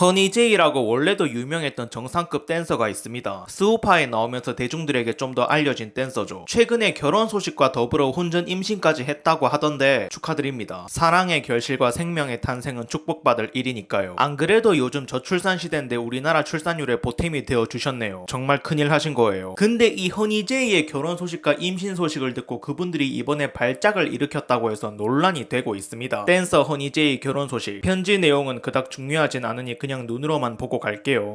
허니제이라고 원래도 유명했던 정상급 댄서가 있습니다. 스우파에 나오면서 대중들에게 좀 더 알려진 댄서죠. 최근에 결혼 소식과 더불어 혼전 임신까지 했다고 하던데 축하드립니다. 사랑의 결실과 생명의 탄생은 축복받을 일이니까요. 안 그래도 요즘 저출산 시대인데 우리나라 출산율에 보탬이 되어 주셨네요. 정말 큰일 하신 거예요. 근데 이 허니제이의 결혼 소식과 임신 소식을 듣고 그분들이 이번에 발작을 일으켰다고 해서 논란이 되고 있습니다. 댄서 허니제이 결혼 소식. 편지 내용은 그닥 중요하진 않으니 그냥 눈으로만 보고 갈게요.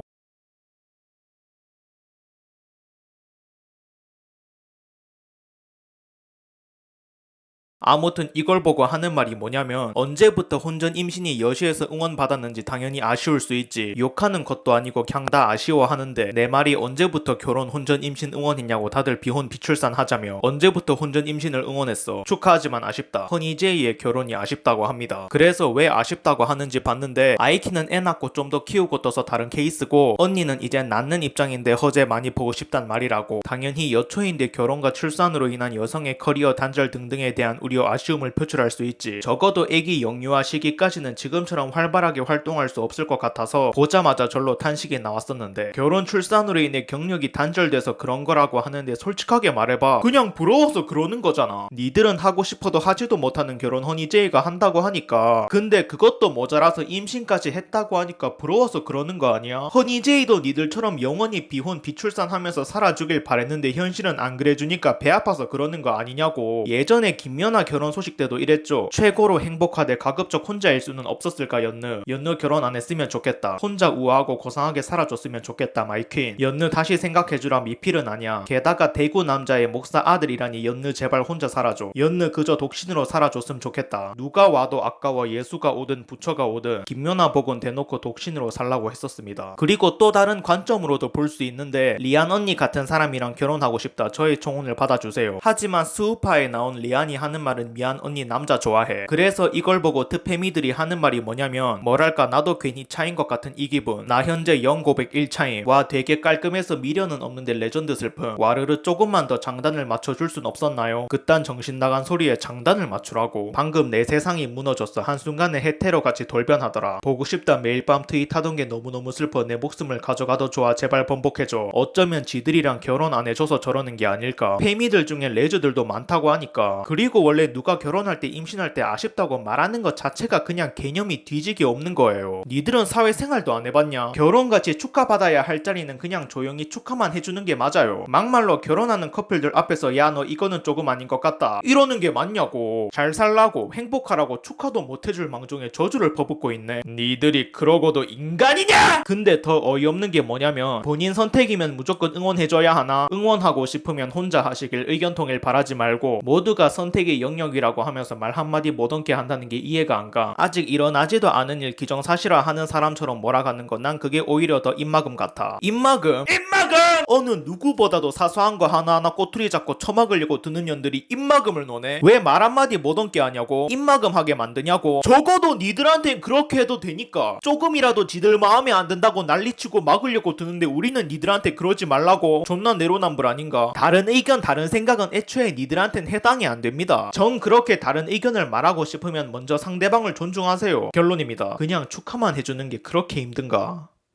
아무튼 이걸 보고 하는 말이 뭐냐면 언제부터 혼전 임신이 여시에서 응원받았는지 당연히 아쉬울 수 있지. 욕하는 것도 아니고 그냥 다 아쉬워하는데 내 말이 언제부터 결혼 혼전 임신 응원했냐고 다들 비혼 비출산 하자며 언제부터 혼전 임신을 응원했어. 축하하지만 아쉽다. 허니제이의 결혼이 아쉽다고 합니다. 그래서 왜 아쉽다고 하는지 봤는데 아이키는 애 낳고 좀 더 키우고 떠서 다른 케이스고 언니는 이제 낳는 입장인데 허재 많이 보고 싶단 말이라고. 당연히 여초인데 결혼과 출산으로 인한 여성의 커리어 단절 등등에 대한 우려 아쉬움을 표출할 수 있지. 적어도 아기 영유아 시기까지는 지금처럼 활발하게 활동할 수 없을 것 같아서 보자마자 절로 탄식이 나왔었는데 결혼 출산으로 인해 경력이 단절돼서 그런 거라고 하는데 솔직하게 말해봐 그냥 부러워서 그러는 거잖아. 니들은 하고 싶어도 하지도 못하는 결혼 허니제이가 한다고 하니까 근데 그것도 모자라서 임신까지 했다고 하니까 부러워서 그러는 거 아니야? 허니제이도 니들처럼 영원히 비혼 비출산 하면서 살아주길 바랬는데 현실은 안 그래주니까 배 아파서 그러는 거 아니냐고. 예전에 김연아 결혼 소식 때도 이랬죠. 최고로 행복하되 가급적 혼자일 수는 없었을까 연느. 연느 결혼 안 했으면 좋겠다. 혼자 우아하고 고상하게 살아줬으면 좋겠다 마이퀸. 연느 다시 생각해주라 미필은 아니야. 게다가 대구 남자의 목사 아들이라니 연느 제발 혼자 살아줘. 연느 그저 독신으로 살아줬으면 좋겠다. 누가 와도 아까워 예수가 오든 부처가 오든 김연아 복은 대놓고 독신으로 살라고 했었습니다. 그리고 또 다른 관점으로도 볼 수 있는데 리안 언니 같은 사람이랑 결혼하고 싶다. 저의 청혼을 받아주세요. 하지만 스우파에 나온 리안이 하는 말은 미안 언니 남자 좋아해. 그래서 이걸 보고 트페미들이 하는 말이 뭐냐면 뭐랄까 나도 괜히 차인 것 같은 이 기분. 나 현재 영고백 1차임. 와 되게 깔끔해서 미련은 없는데 레전드 슬픔. 와르르 조금만 더 장단을 맞춰줄 순 없었나요? 그딴 정신 나간 소리에 장단을 맞추라고. 방금 내 세상이 무너졌어. 한순간에 해테로 같이 돌변하더라. 보고 싶다 매일 밤 트윗하던 게 너무너무 슬퍼. 내 목숨을 가져가도 좋아. 제발 번복해줘. 어쩌면 지들이랑 결혼 안 해줘서 저러는 게 아닐까. 페미들 중에 레즈들도 많다고 하니까. 그리고 원래 누가 결혼할 때 임신할 때 아쉽다고 말하는 것 자체가 그냥 개념이 뒤지기 없는 거예요. 니들은 사회생활도 안 해봤냐? 결혼같이 축하받아야 할 자리는 그냥 조용히 축하만 해주는 게 맞아요. 막말로 결혼하는 커플들 앞에서 야 너 이거는 조금 아닌 것 같다. 이러는 게 맞냐고. 잘 살라고 행복하라고 축하도 못 해줄 망정에 저주를 퍼붓고 있네. 니들이 그러고도 인간이냐? 근데 더 어이없는 게 뭐냐면 본인 선택이면 무조건 응원해줘야 하나? 응원하고 싶으면 혼자 하시길 의견 통일 바라지 말고 모두가 선택의 영 역이라고 하면서 말 한마디 못 얹게 한다는 게 이해가 안 가. 아직 일어나지도 않은 일 기정사실화 하는 사람처럼 몰아가는 건 난 그게 오히려 더 입막음 같아. 입막음? 입막음! 어느 누구보다도 사소한 거 하나하나 꼬투리 잡고 처먹으려고 드는 년들이 입막음을 노네? 왜 말 한마디 못 얹게 하냐고? 입막음하게 만드냐고? 적어도 니들한텐 그렇게 해도 되니까. 조금이라도 지들 마음에 안 든다고 난리치고 막으려고 드는데 우리는 니들한테 그러지 말라고. 존나 내로남불 아닌가? 다른 의견, 다른 생각은 애초에 니들한텐 해당이 안 됩정 그렇게 다른 의견을 말하고 싶으면 먼저 상대방을 존중하세요. 결론입니다. 그냥 축하만 해주는 게 그렇게 힘든가?